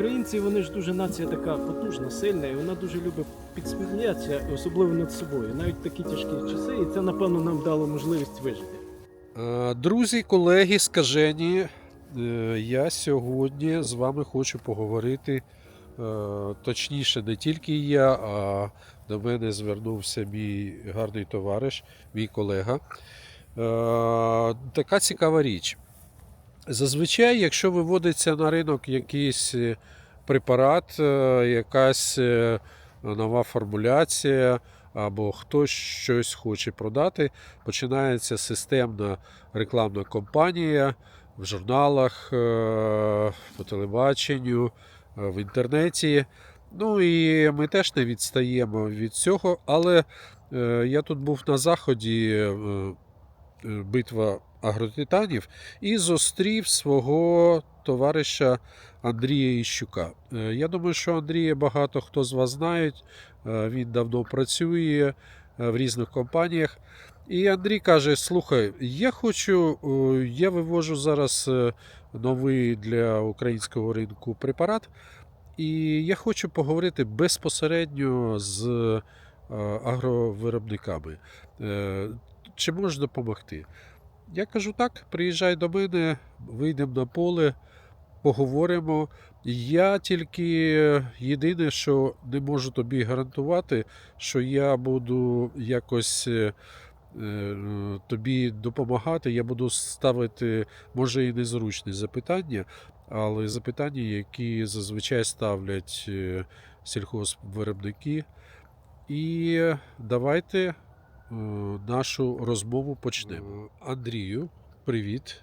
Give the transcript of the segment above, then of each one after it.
українці вони ж дуже нація така потужна, сильна, і вона дуже любить підсміятися, особливо над собою, навіть такі тяжкі часи, і це, напевно, нам дало можливість вижити. Е, Друзі, колеги, скажені, е, я сьогодні з вами хочу поговорити. е, Точніше, не тільки я, а до мене звернувся мій гарний товариш, мій колега. Така цікава річ. Зазвичай, якщо виводиться на ринок якийсь е, препарат, е, якась е, нова формуляція, або хтось щось хоче продати, починається системна рекламна кампанія в журналах, по телебаченню, в інтернеті. Ну і ми теж не відстаємо від цього. Але я тут був на заході битва агротитанів і зустрів свого товариша Андрія Іщука. Е, Я думаю, що Андрія багато хто з вас знають. Е, Він давно працює е, в різних компаніях. І Андрій каже: слухай, я хочу, я вивожу зараз е, новий для українського ринку препарат, і я хочу поговорити безпосередньо з е, агровиробниками. Чи можеш допомогти? Я кажу: так, приїжджай до мене, вийдемо на поле, поговоримо. Я тільки е, єдине, що не можу тобі гарантувати, що я буду якось е, е, тобі допомагати. Я буду ставити, може, і незручні запитання, але запитання, які зазвичай ставлять сільхозвиробники. І давайте нашу розмову почнемо. Андрію, привіт.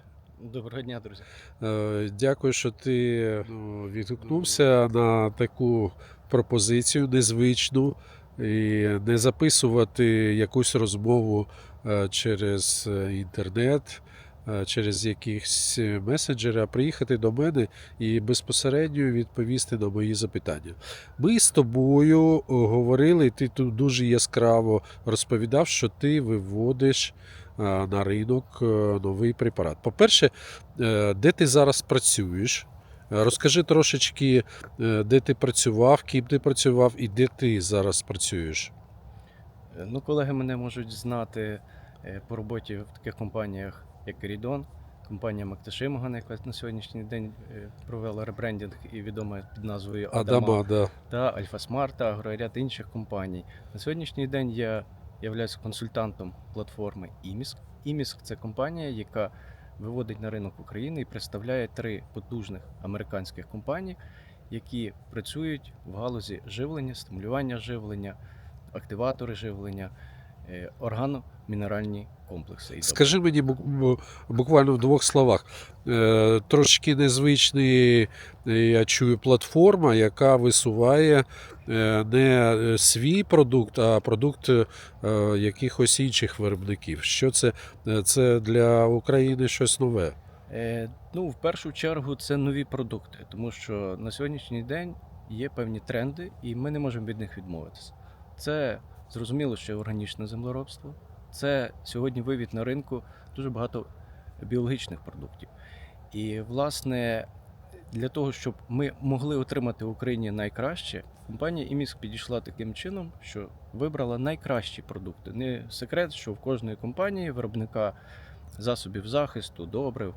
Доброго дня, друзі. Е, Дякую, що ти ну, відгукнувся на таку пропозицію незвичну і не записувати якусь розмову е, через е, інтернет, е, через якісь месенджери, а приїхати до мене і безпосередньо відповісти на мої запитання. Ми з тобою е, говорили, ти тут дуже яскраво розповідав, що ти виводиш е, на ринок е, новий препарат. По-перше, Е, де ти зараз працюєш. Е, Розкажи трошечки, е, де ти працював, ким ти працював і де ти зараз працюєш. Е, Ну, колеги мене можуть знати е, по роботі в таких компаніях, як Рідон, компанія Макташимоган, яка на сьогоднішній день е, провела ребрендінг і відома під назвою Адама. Адама, да. та Альфа Смарт та Агроряд інших компаній. На сьогоднішній день я являюся консультантом платформи IMISC. IMISC – це компанія, яка виводить на ринок України і представляє три потужних американських компанії, які працюють в галузі живлення, стимулювання живлення, активатори живлення, органомінеральні комплекси. Скажи мені бу- бу- буквально в двох словах. Е, Трошки незвичний, е, я чую, платформа, яка висуває е, не е, свій продукт, а продукт е, якихось інших виробників. Що це? Е, Це для України щось нове. Е, ну, в першу чергу, це нові продукти, тому що на сьогоднішній день є певні тренди, і ми не можемо від них відмовитися. Це зрозуміло, що органічне землеробство. Це сьогодні вивід на ринку дуже багато біологічних продуктів. І, власне, для того, щоб ми могли отримати в Україні найкраще, компанія ІМІС підійшла таким чином, що вибрала найкращі продукти. Не секрет, що в кожної компанії виробника засобів захисту, добрив,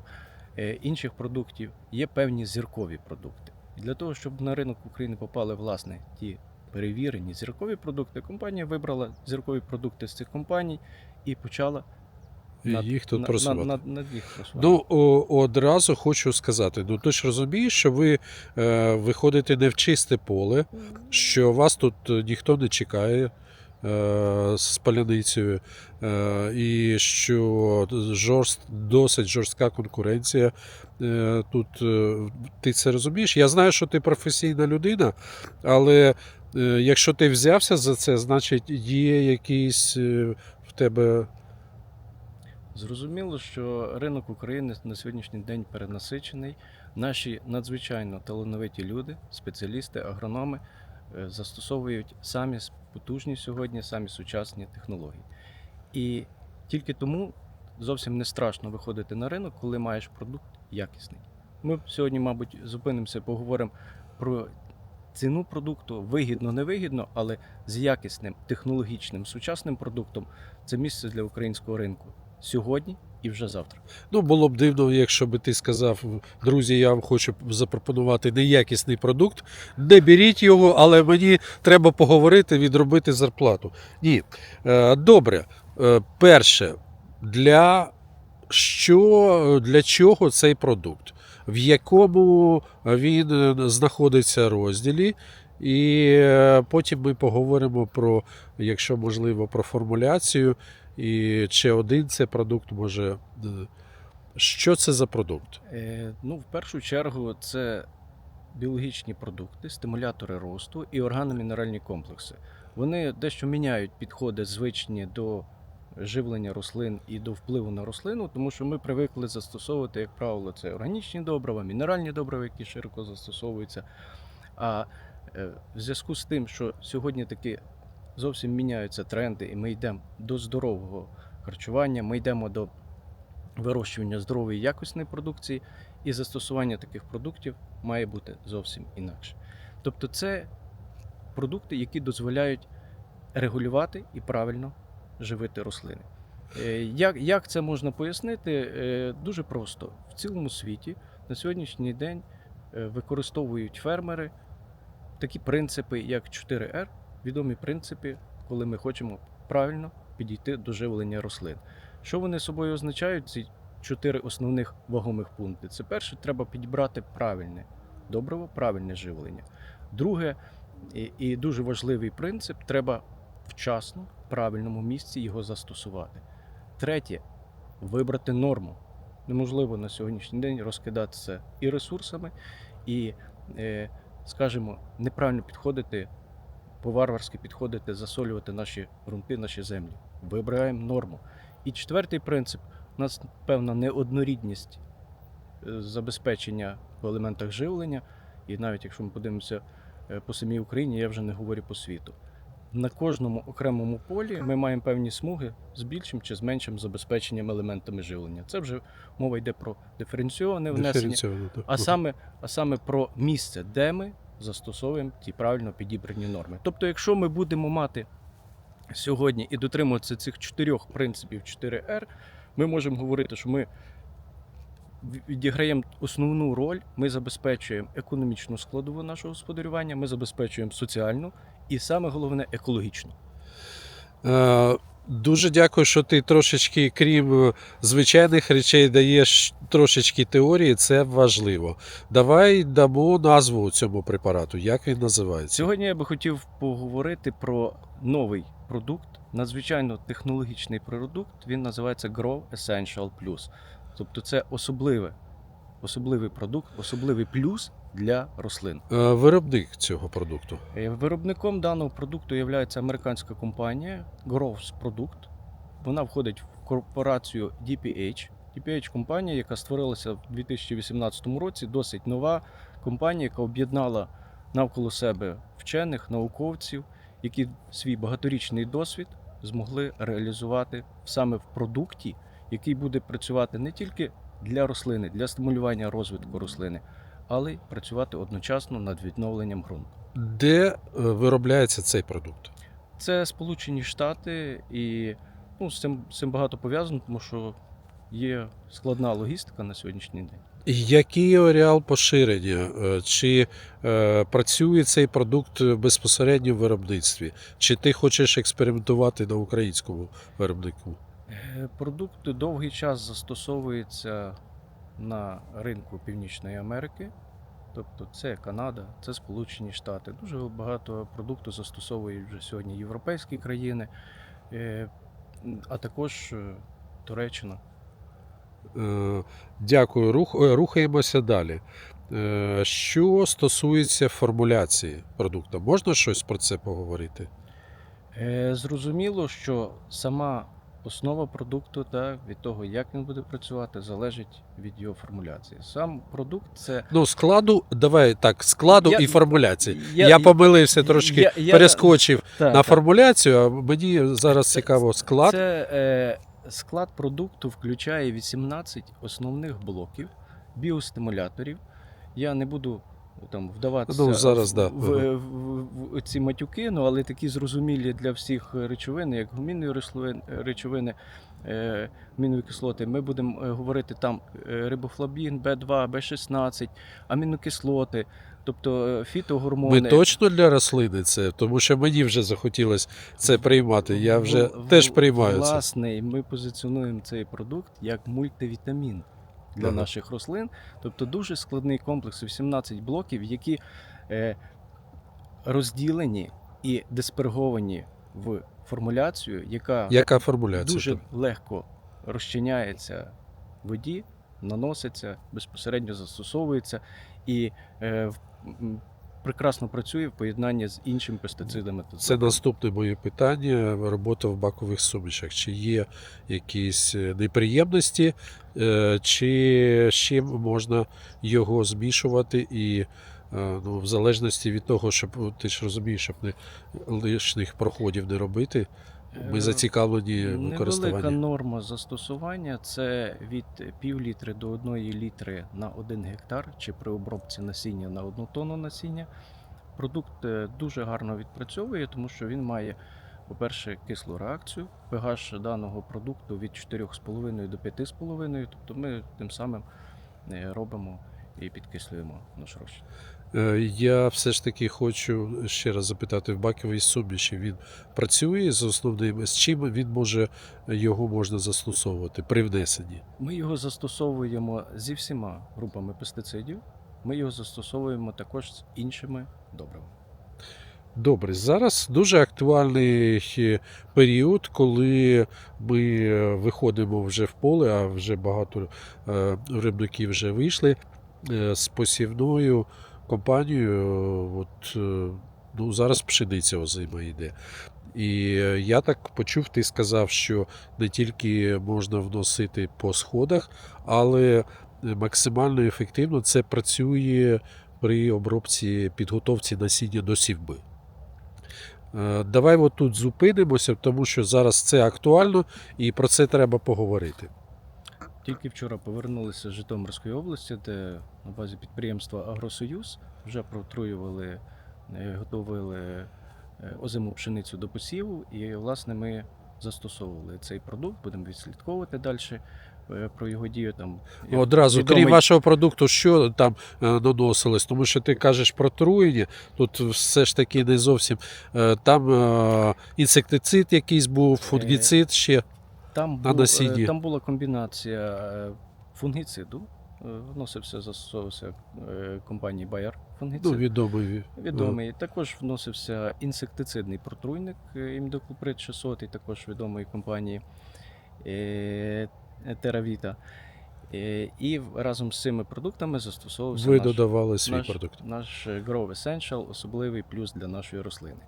е, інших продуктів є певні зіркові продукти. І для того, щоб на ринок України попали власне ті перевірені зіркові продукти, компанія вибрала зіркові продукти з цих компаній і почала І їх тут на- просувати. над, над, над їх просувати. Ну, о, одразу хочу сказати: ну ти ж розумієш, що ви е, виходите не в чисте поле, що вас тут е, ніхто не чекає е, з паляницею, е, і що жорст, досить жорстка конкуренція. Е, тут е, ти це розумієш? Я знаю, що ти професійна людина, але якщо ти взявся за це, значить є якийсь е, в тебе. Зрозуміло, що ринок України на сьогоднішній день перенасичений. Наші надзвичайно талановиті люди, спеціалісти, агрономи е, застосовують самі потужні сьогодні, самі сучасні технології. І тільки тому зовсім не страшно виходити на ринок, коли маєш продукт якісний. Ми сьогодні, мабуть, зупинимося, поговоримо про ціну продукту, вигідно, невигідно, але з якісним, технологічним, сучасним продуктом це місце для українського ринку сьогодні і вже завтра. Ну, було б дивно, якщо би ти сказав, друзі, я вам хочу запропонувати неякісний продукт, не беріть його, але мені треба поговорити, відробити зарплату. Ні. Е, Добре. Е, Перше, для, що, для чого цей продукт? В якому він е, знаходиться розділі? І е, потім ми поговоримо про, якщо можливо, про формуляцію. І чи один це продукт може. е, Що це за продукт? Е, ну, в першу чергу, це біологічні продукти, стимулятори росту і органомінеральні комплекси. Вони дещо міняють підходи звичні до живлення рослин і до впливу на рослину, тому що ми привикли застосовувати, як правило, це органічні добрива, мінеральні добрива, які широко застосовуються. А е, в зв'язку з тим, що сьогодні таки зовсім міняються тренди, і ми йдемо до здорового харчування, ми йдемо до вирощування здорової якісної продукції, і застосування таких продуктів має бути зовсім інакше. Тобто, це продукти, які дозволяють регулювати і правильно живити рослини. Е, Як, як це можна пояснити? Е, Дуже просто. В цілому світі на сьогоднішній день е, використовують фермери такі принципи, як 4R, відомі принципи, коли ми хочемо правильно підійти до живлення рослин. Що вони собою означають? Ці чотири основних вагомих пункти. Це перше, треба підібрати правильне добриво, правильне живлення. Друге, і, дуже важливий принцип, треба вчасно, правильному місці його застосувати. Третє вибрати норму. Неможливо на сьогоднішній день розкидатися і ресурсами, і, е, скажімо, неправильно підходити, по-варварськи підходити, засолювати наші ґрунти, наші землі. Вибираємо норму. І четвертий принцип у нас певна неоднорідність е, забезпечення в елементах живлення. І навіть якщо ми подивимося е, по самій Україні, я вже не говорю по світу. На кожному окремому полі ми маємо певні смуги з більшим чи з меншим забезпеченням елементами живлення. Це вже мова йде про диференційоване внесення, а саме, а саме про місце, де ми застосовуємо ті правильно підібрані норми. Тобто, якщо ми будемо мати сьогодні і дотримуватися цих чотирьох принципів 4R, ми можемо говорити, що ми відіграємо основну роль, ми забезпечуємо економічну складову нашого господарювання, ми забезпечуємо соціальну і саме головне екологічну. Е, Дуже дякую, що ти трошечки, крім е, звичайних речей, даєш трошечки теорії, це важливо. Давай дамо назву цьому препарату. Як він називається? Сьогодні я би хотів поговорити про новий продукт, надзвичайно технологічний продукт. Він називається Grow Essential Plus. Тобто це особливе, особливий продукт, особливий плюс для рослин. Е, Виробник цього продукту. Е, Виробником даного продукту є американська компанія Groves Product. Вона входить в корпорацію DPH. DPH компанія, яка створилася в 2018 році, досить нова компанія, яка об'єднала навколо себе вчених, науковців, які свій багаторічний досвід змогли реалізувати саме в продукті, який буде працювати не тільки для рослини, для стимулювання розвитку рослини, але й працювати одночасно над відновленням ґрунту. Де е, виробляється цей продукт? Це Сполучені Штати, і ну, з цим, з цим багато пов'язано, тому що є складна логістика на сьогоднішній день. Який ареал поширення? Е, Чи е, працює цей продукт безпосередньо в виробництві? Чи ти хочеш експериментувати на українському виробнику? Е, Продукт довгий час застосовується на ринку Північної Америки. Тобто це Канада, це Сполучені Штати. Дуже багато продукту застосовують вже сьогодні європейські країни, е, а також е, Туреччина. Дякую. Рух, рухаємося далі. Що стосується формуляції продукту, можна щось про це поговорити? Зрозуміло, що сама основа продукту та від того, як він буде працювати, залежить від його формуляції. Сам продукт це Ну, складу, давай так, складу Я- і формуляції. Я, я- помилився трошки, я- я- перескочив та, на та. формуляцію, а мені зараз Це- цікаво склад. Це е, склад продукту включає 18 основних блоків, біостимуляторів. Я не буду там вдаватися Ну, зараз, в, да. в, в, в, в ці матюки, ну, але такі зрозумілі для всіх речовин, як гумінні речовини, е, амінові кислоти. Ми будемо е, говорити там е, рибофлавін, Б2, Б16, амінокислоти, тобто е, фітогормони. Ми точно для рослини це, тому що мені вже захотілося це приймати. Я вже В- теж приймаю це. Власне, і ми позиціонуємо цей продукт як мультивітамін для Ага. наших рослин. Тобто дуже складний комплекс, 18 блоків, які е, розділені і дисперговані в формуляцію, яка Яка формуляція? дуже легко розчиняється в воді, наноситься, безпосередньо застосовується і е, прекрасно працює в поєднанні з іншими пестицидами. Це наступне моє питання. Робота в бакових сумішах. Чи є якісь е, неприємності, е, чи з чим можна його змішувати і. е, Ну, в залежності від того, щоб ти ж розумієш, щоб не лишніх проходів не робити, ми Е, зацікавлені в Невелика норма застосування це від пів літри до 1 літри на 1 гектар, чи при обробці насіння на 1 тонну насіння. Продукт е, дуже гарно відпрацьовує, тому що він має, по-перше, кислу реакцію. pH даного продукту від 4,5 до 5,5, тобто ми тим самим е, робимо і підкислюємо наш розчин. Е, Я все ж таки хочу ще раз запитати в баковій суміші. Він працює з основним, з чим він може його можна застосовувати при внесенні? Ми його застосовуємо зі всіма групами пестицидів. Ми його застосовуємо також з іншими добривами. Добре, зараз дуже актуальний е, період, коли ми е, виходимо вже в поле, а вже багато е, виробників вже вийшли е, з посівною компанією. е, От, е, ну, зараз пшениця озима йде. І е, я так почув, ти сказав, що не тільки можна вносити по сходах, але максимально ефективно це працює при обробці підготовці насіння до сівби. Давай от тут зупинимося, тому що зараз це актуально і про це треба поговорити. Тільки вчора повернулися з Житомирської області, де на базі підприємства Агросоюз вже протруювали, е, готували е, озиму пшеницю до посіву. І, власне, ми застосовували цей продукт, будемо відслідковувати далі про його дію. Там Одразу, відомий- крім вашого продукту, що там е, наносилось? Тому що ти кажеш про труєння, тут все ж таки не зовсім. е, Там е, інсектицид якийсь був, фунгіцид ще. Там, був, е, там була комбінація е, фунгіциду. е, Вносився, застосовувався компанії Bayer фунгіцид. Ну, відомий. Відомий. Також вносився інсектицидний протруйник імдоклоприд 600, також відомої компанії Теравіта. І разом з цими продуктами застосовувався Ви наш, додавали свій наш, продукт. наш Grow Essential, особливий плюс для нашої рослини.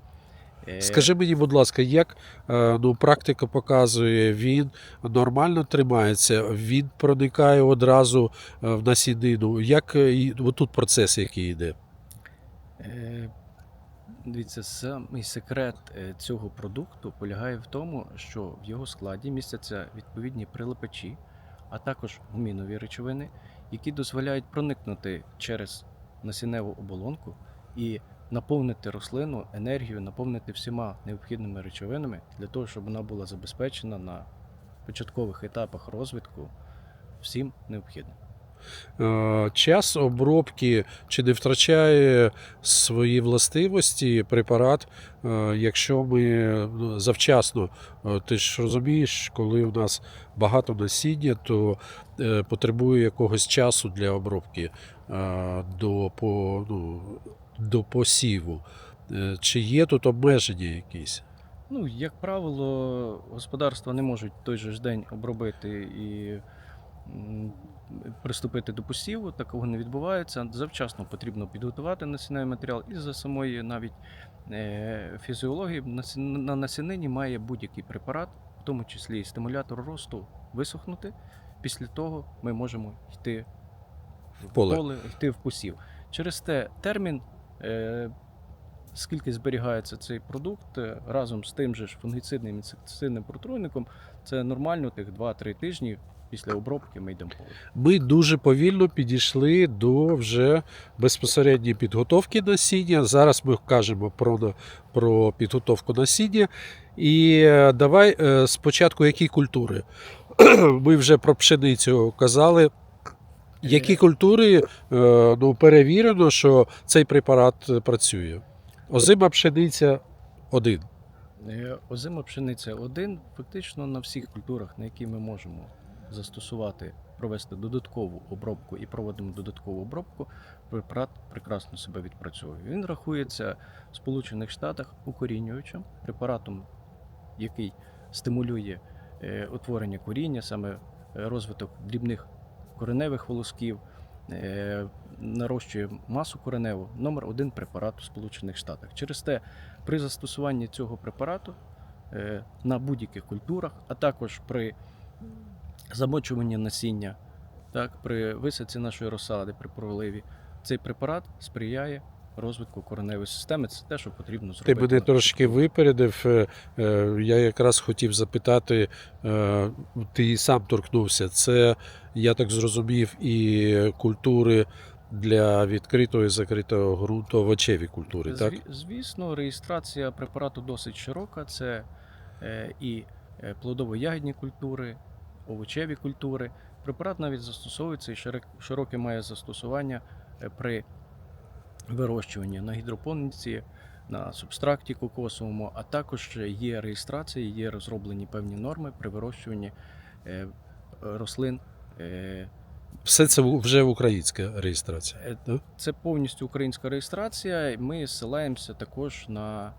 Е, Скажи мені, будь ласка, як е, ну, практика показує, він нормально тримається, він проникає одразу е, в насінину. Як і- процес, який йде? Дивіться, самий секрет цього продукту полягає в тому, що в його складі містяться відповідні прилипачі, а також гумінові речовини, які дозволяють проникнути через насінневу оболонку і наповнити рослину енергію, наповнити всіма необхідними речовинами для того, щоб вона була забезпечена на початкових етапах розвитку всім необхідним. Е, Час обробки чи не втрачає свої властивості препарат, е, якщо ми ну, завчасно, е, ти ж розумієш, коли у нас багато насіння, то потребує якогось часу для обробки до, по, ну, до посіву. Е, Чи є тут обмеження якісь? Ну, як правило, господарства не можуть той же ж день обробити і приступити до посіву. Такого не відбувається. Завчасно потрібно підготувати насінневий матеріал. І за самої навіть е, фізіології на насінині має будь-який препарат, в тому числі і стимулятор росту, висохнути. Після того ми можемо йти в поле. йти в посів. Через те термін. Е, скільки зберігається цей продукт е, разом з тим же ж фунгіцидним інсектицидним протруйником, це нормально тих 2-3 тижні після обробки ми йдемо. Ми дуже повільно підійшли до вже безпосередньої підготовки насіння. Зараз ми кажемо про, про підготовку насіння. І е, давай спочатку які культури. Ми вже про пшеницю казали. Які культури е, ну, перевірено, що цей препарат працює? Озима пшениця один. Е, Озима пшениця один фактично на всіх культурах, на які ми можемо застосувати, провести додаткову обробку і проводимо додаткову обробку, препарат прекрасно себе відпрацьовує. Він рахується в Сполучених Штатах укорінюючим препаратом, який стимулює е, утворення коріння, саме розвиток дрібних кореневих волосків, е, нарощує масу кореневу. Номер один препарат у Сполучених Штатах. Через те при застосуванні цього препарату е, на будь-яких культурах, а також при замочуванні насіння, так, при висадці нашої розсади, при проливі, цей препарат сприяє розвитку кореневої системи. Це те, що потрібно Ти зробити. мене на трошки випередив. Е, е, Я якраз хотів запитати, е, ти і сам торкнувся. Це, я так зрозумів, і культури для відкритого і закритого ґрунту, овочеві культури, так? Звісно, реєстрація препарату досить широка. Це і плодово-ягідні культури, овочеві культури. Препарат навіть застосовується і широк- широке має застосування при вирощуванні на гідропоніці, на субстракті кокосовому, а також є реєстрація, є розроблені певні норми при вирощуванні е, рослин. е, Все це вже українська реєстрація. Е? Це повністю українська реєстрація. Ми ссилаємося також на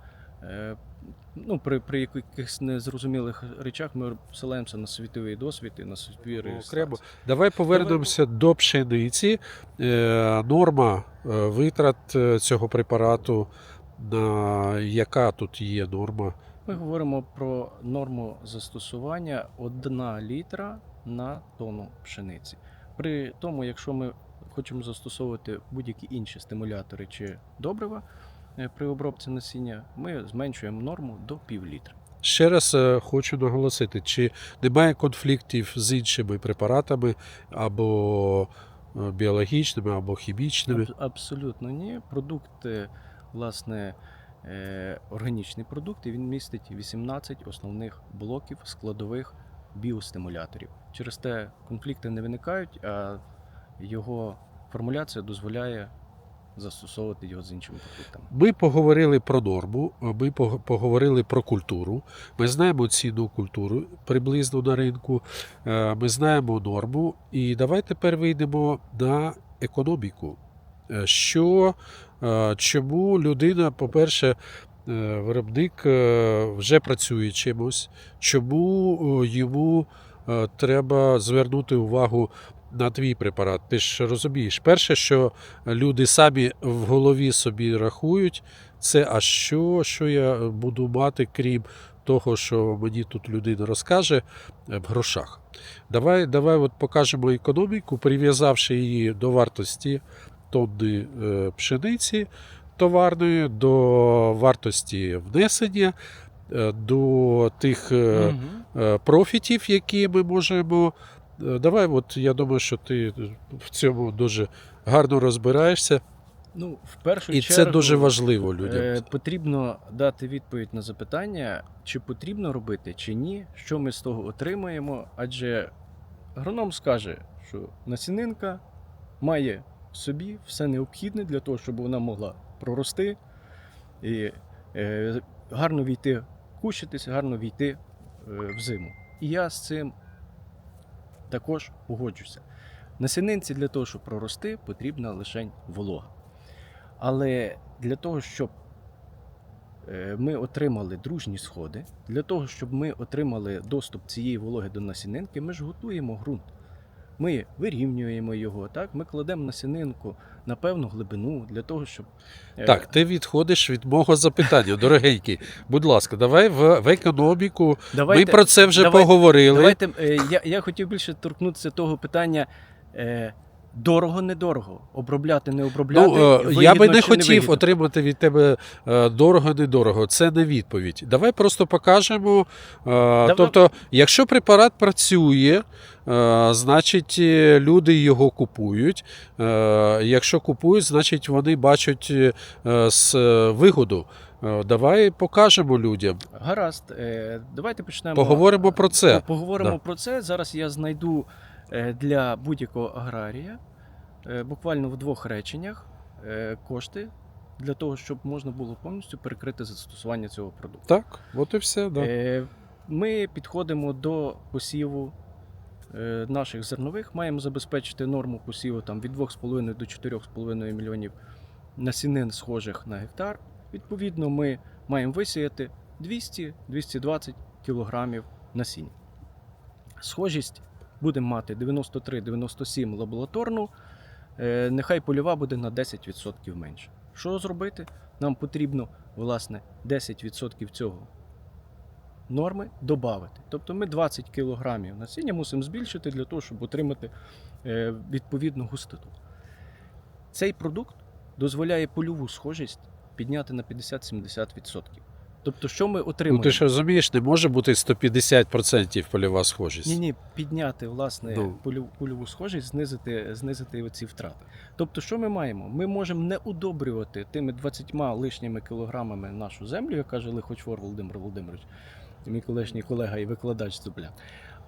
ну, при, при якихось незрозумілих речах ми ссилаємося на світовий досвід і на світові реєстрації. Окремо. Давай повернемося до пшениці. Е, Норма е, витрат е, цього препарату, на яка тут є норма? Ми говоримо про норму застосування 1 літра на тонну пшениці. При тому, якщо ми хочемо застосовувати будь-які інші стимулятори чи добрива при обробці насіння, ми зменшуємо норму до пів літра. Ще раз е, хочу наголосити, чи немає конфліктів з іншими препаратами або е, біологічними, або хімічними. Аб- Абсолютно ні. Продукт, е, власне, е, органічний продукт, і він містить 18 основних блоків складових біостимуляторів. Через те конфлікти не виникають, а його формуляція дозволяє застосовувати його з іншими продуктами. Ми поговорили про норму, ми поговорили про культуру. Ми знаємо ціну культури приблизно на ринку. е, Ми знаємо норму. І давай тепер вийдемо на економіку. Е, Що, е, чому людина, по-перше, виробник вже працює чимось, чому йому треба звернути увагу на твій препарат? Ти ж розумієш, перше, що люди самі в голові собі рахують, це а що, що я буду мати, крім того, що мені тут людина розкаже е, в грошах. Давай, давай от покажемо економіку, прив'язавши її до вартості тонни е, пшениці товарної, до вартості внесення, е, до тих е, профітів, які ми можемо. Е, Давай, от я думаю, що ти в цьому дуже гарно розбираєшся, Ну, в першу і чергу, це дуже важливо людям. Е, потрібно дати відповідь на запитання, чи потрібно робити, чи ні, що ми з того отримаємо. Адже агроном скаже, що насінинка має в собі все необхідне для того, щоб вона могла прорости і е, гарно війти, кущитися, гарно війти в зиму. І я з цим також погоджуся. Насінинці для того, щоб прорости, потрібна лише волога. Але для того, щоб е, ми отримали дружні сходи, для того, щоб ми отримали доступ цієї вологи до насінинки, ми ж готуємо ґрунт. Ми вирівнюємо його, так? ми кладемо насінинку на певну глибину для того, щоб. е, Так, ти відходиш від мого запитання, дорогенький. Будь ласка, давай в, в економіку. давайте, Ми про це вже давайте- поговорили. Давайте, е, я, я хотів більше торкнутися того питання, е, Дорого, недорого. Обробляти, не обробляти. Ну, вигідно я би не хотів вигідно. отримати від тебе е, дорого-недорого. Це не відповідь. Давай просто покажемо. е, Тобто, якщо препарат працює, значить люди його купують. Якщо купують, значить вони бачать з вигоду. Давай покажемо людям. Гаразд, давайте почнемо. Поговоримо про це. Поговоримо Да. про це. Зараз я знайду для будь-якого аграрія е, буквально в двох реченнях е, кошти для того, щоб можна було повністю перекрити застосування цього продукту. Так, от і все. Да. Е, Ми підходимо до посіву е, наших зернових, маємо забезпечити норму посіву там, від 2,5 до 4,5 мільйонів насінин схожих на гектар. Відповідно, ми маємо висіяти 200-220 кілограмів насіння. Схожість будемо мати 93-97 лабораторну, е, нехай польова буде на 10% менше. Що зробити? Нам потрібно, власне, 10% цього норми додати. Тобто ми 20 кг насіння мусимо збільшити для того, щоб отримати е, відповідну густоту. Цей продукт дозволяє польову схожість підняти на 50-70%. Тобто, що ми Ну, ти ж розумієш, не може бути 150% польова схожість. Ні, ні, підняти власне Ну. польову, польову схожість, знизити, знизити оці втрати. Тобто, що ми маємо? Ми можемо не удобрювати тими 20 лишніми кілограмами нашу землю, як каже Лихочвор Володимир Володимирович, мій колишній колега і викладач з Дубля.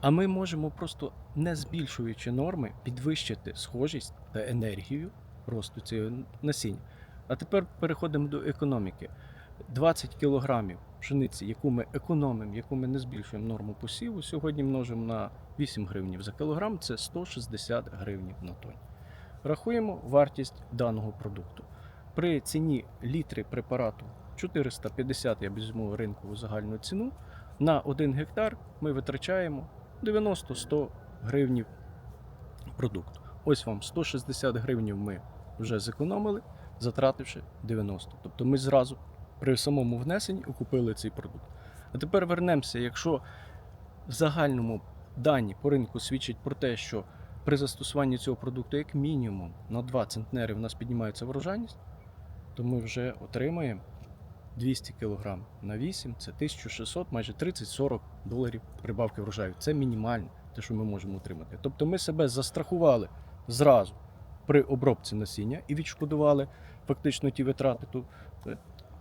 А ми можемо просто не збільшуючи норми, підвищити схожість та енергію росту цього насіння. А тепер переходимо до економіки. 20 кілограмів пшениці, яку ми економимо, яку ми не збільшуємо норму посіву, сьогодні множимо на 8 гривнів за кілограм, це 160 гривнів на тонн. Рахуємо вартість даного продукту. При ціні літри препарату 450, я візьму ринкову загальну ціну, на 1 гектар ми витрачаємо 90-100 гривнів продукту. Ось вам 160 гривнів ми вже зекономили, затративши 90. Тобто ми зразу при самому внесенні окупили цей продукт. А тепер вернемося, якщо в загальному дані по ринку свідчать про те, що при застосуванні цього продукту як мінімум на 2 центнери в нас піднімається врожайність, то ми вже отримаємо 200 кг на 8, це 1600, майже 30-40 доларів прибавки врожаю. Це мінімальне, те, що ми можемо отримати. Тобто ми себе застрахували зразу при обробці насіння і відшкодували фактично ті витрати.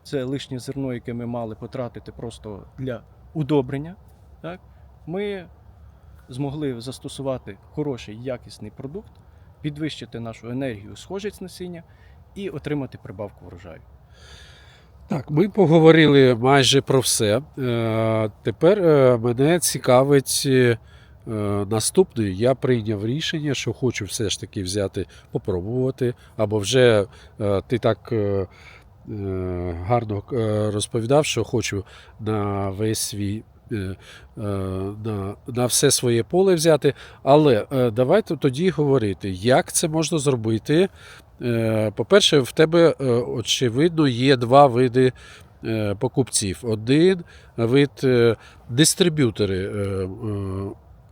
Це лишнє зерно, яке ми мали потратити просто для удобрення. Так? Ми змогли застосувати хороший якісний продукт, підвищити нашу енергію, схожість насіння і отримати прибавку врожаю. Так, ми поговорили майже про все. Е, Тепер е, мене цікавить е, наступне. Я прийняв рішення, що хочу все ж таки взяти, попробувати, або вже ти так гарно е, розповідав, що хочу на весь свій. е, е, На, на все своє поле взяти. Але е, давайте тоді говорити, як це можна зробити. Е, По-перше, в тебе е, очевидно є два види е, покупців. Один вид е, дистриб'ютори е, е,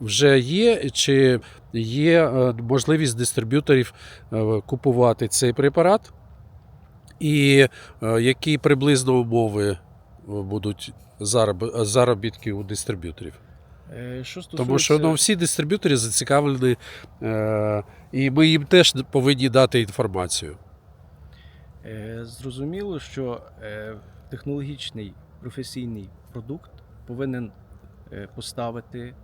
вже є, чи є е, можливість дистриб'юторів е, купувати цей препарат, і е, які приблизно умови е, будуть заробітки у дистриб'юторів. Е, Що Тому що ну, всі дистриб'ютори зацікавлені, і ми їм теж повинні дати інформацію. Зрозуміло, що технологічний професійний продукт повинен поставити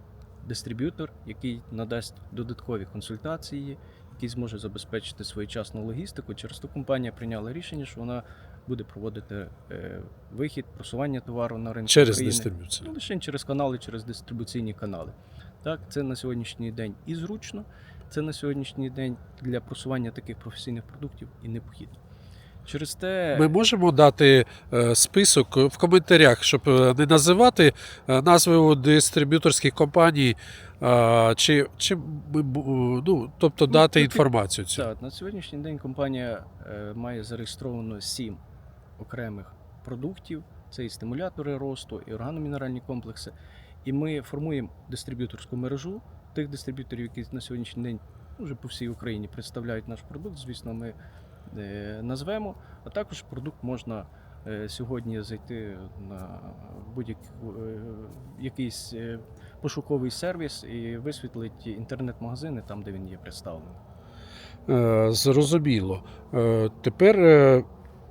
дистриб'ютор, який надасть додаткові консультації, який зможе забезпечити своєчасну логістику. Через то компанія прийняла рішення, що вона буде проводити е, вихід, просування товару на ринку Через України. дистриб'юцію. Ну, лише через канали, через дистрибуційні канали. Так, це на сьогоднішній день і зручно, це на сьогоднішній день для просування таких професійних продуктів і необхідно. Через те Ми можемо дати е, список в коментарях, щоб е, не називати е, назви дистриб'юторських компаній, чи, чи ну, тобто Ну, дати тільки- інформацію цю. Так, на сьогоднішній день компанія має зареєстровано сім окремих продуктів. Це і стимулятори росту, і органомінеральні комплекси. І ми формуємо дистриб'юторську мережу тих дистриб'юторів, які на сьогоднішній день вже по всій Україні представляють наш продукт. Звісно, ми назвемо. А також продукт можна е, сьогодні зайти на будь-який е, е, пошуковий сервіс і висвітлити інтернет-магазини там, де він є представлений. Е, Зрозуміло. Е, Тепер, е,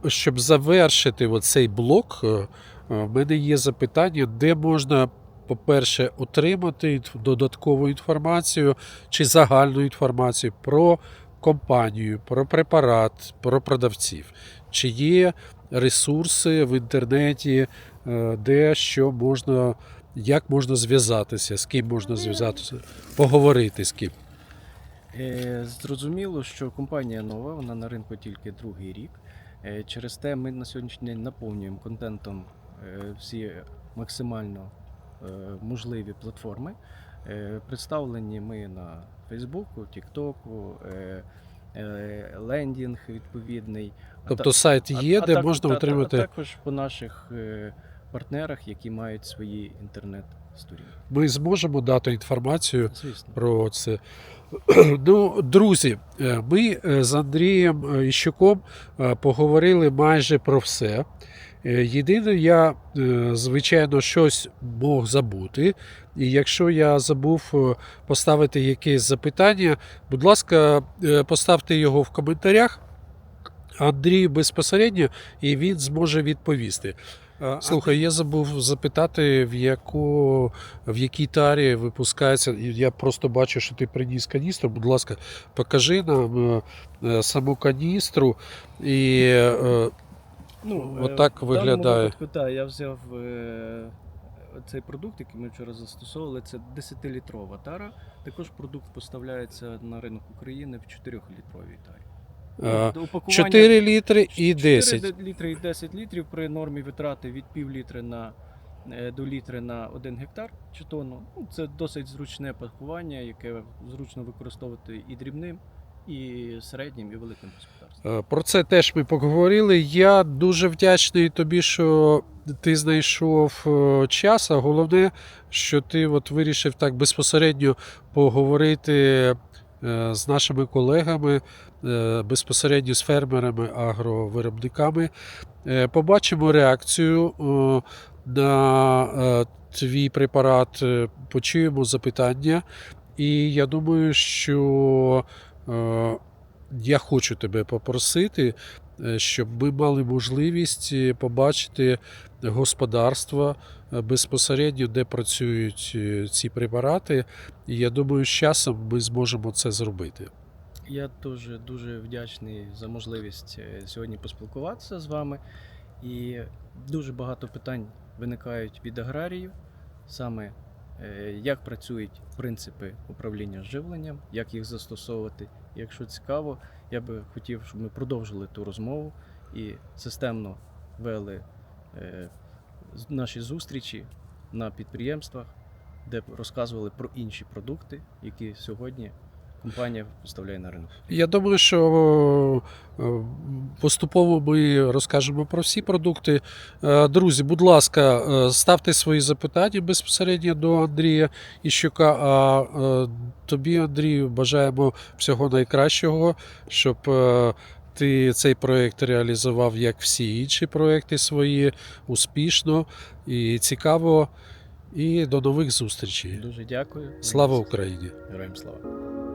щоб завершити цей блок, е, е, в мене є запитання, де можна, по-перше, отримати додаткову інформацію чи загальну інформацію про компанію, про препарат, про продавців. Чи є ресурси в інтернеті, е, де що можна, як можна зв'язатися, з ким можна зв'язатися, поговорити з ким. Е, Зрозуміло, що компанія нова, вона на ринку тільки другий рік. Е, Через те ми на сьогоднішній день наповнюємо контентом е, всі максимально е, можливі платформи. Е, Представлені ми на Фейсбуку, Тіктоку, е, е, лендінг відповідний. Тобто сайт є, а де так- можна та- отримати. А також по наших е, партнерах, які мають свої інтернет-сторінки. Ми зможемо дати інформацію Звісно. про це. Ну, друзі, ми з Андрієм Іщуком поговорили майже про все. Е, Єдине, я, е, звичайно, щось мог забути. І якщо я забув е, поставити якесь запитання, будь ласка, поставте його в коментарях. Андрію безпосередньо, і він зможе відповісти. Слухай, я забув запитати, в яку в якій тарі випускається. Я просто бачу, що ти приніс каністру. Будь ласка, покажи нам саму каністру. І Ну, е, Отак в виглядає. випадку, так, я взяв е, цей продукт, який ми вчора застосовували. Це 10-літрова тара. Також продукт поставляється на ринок України в 4-літровій тарі. упакування 4 літри і 4 10. літри і 10 літрів при нормі витрати від пів літри на е, до літри на 1 гектар чи тонну. Ну, це досить зручне пакування, яке зручно використовувати і дрібним, і середнім, і великим господарством. Е, Про це теж ми поговорили. Я дуже вдячний тобі, що ти знайшов е, час. А головне, що ти от вирішив так безпосередньо поговорити е, з нашими колегами, безпосередньо з фермерами, агровиробниками. Побачимо реакцію на твій препарат, почуємо запитання. І я думаю, що я хочу тебе попросити, е, щоб ми мали можливість е, побачити господарства е, безпосередньо, де працюють ці препарати. І я думаю, з часом ми зможемо це зробити. Я дуже дуже вдячний за можливість сьогодні поспілкуватися з вами. І дуже багато питань виникають від аграріїв, саме як працюють принципи управління живленням, як їх застосовувати. Якщо цікаво, я би хотів, щоб ми продовжили ту розмову і системно вели е, наші зустрічі на підприємствах, де розказували про інші продукти, які сьогодні компанія поставляє на ринок. Я думаю, що е, поступово ми розкажемо про всі продукти. Е, Друзі, будь ласка, е, ставте свої запитання безпосередньо до Андрія Іщука. А тобі, Андрію, бажаємо всього найкращого, щоб ти цей проєкт реалізував як всі інші проєкти свої успішно і цікаво. І до нових зустрічей. Дуже дякую. Слава Україні! Героям слава!